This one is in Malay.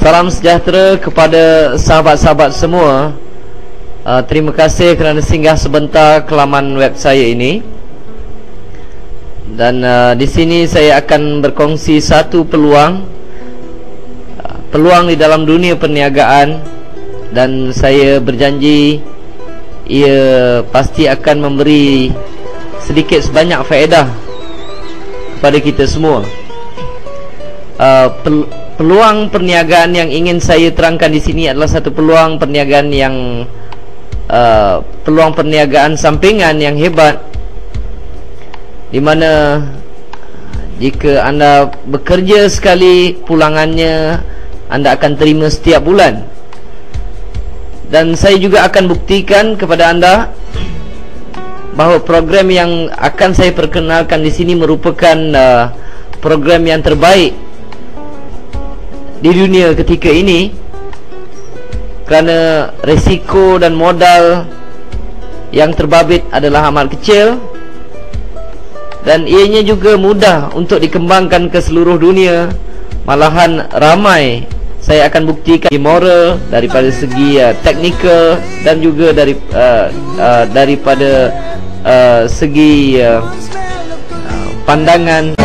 Salam sejahtera kepada sahabat-sahabat semua. Uh, terima kasih kerana singgah sebentar ke laman web saya ini. Dan uh, di sini saya akan berkongsi satu peluang uh, peluang di dalam dunia perniagaan dan saya berjanji ia pasti akan memberi sedikit sebanyak faedah kepada kita semua. Uh, peluang perniagaan yang ingin saya terangkan di sini adalah satu peluang perniagaan yang uh, peluang perniagaan sampingan yang hebat. Di mana jika anda bekerja sekali pulangannya anda akan terima setiap bulan. Dan saya juga akan buktikan kepada anda bahawa program yang akan saya perkenalkan di sini merupakan uh, program yang terbaik di dunia ketika ini kerana resiko dan modal yang terbabit adalah amat kecil dan ianya juga mudah untuk dikembangkan ke seluruh dunia. Malahan ramai saya akan buktikan moral daripada segi uh, teknikal dan juga dari uh, uh, daripada uh, segi uh, uh, pandangan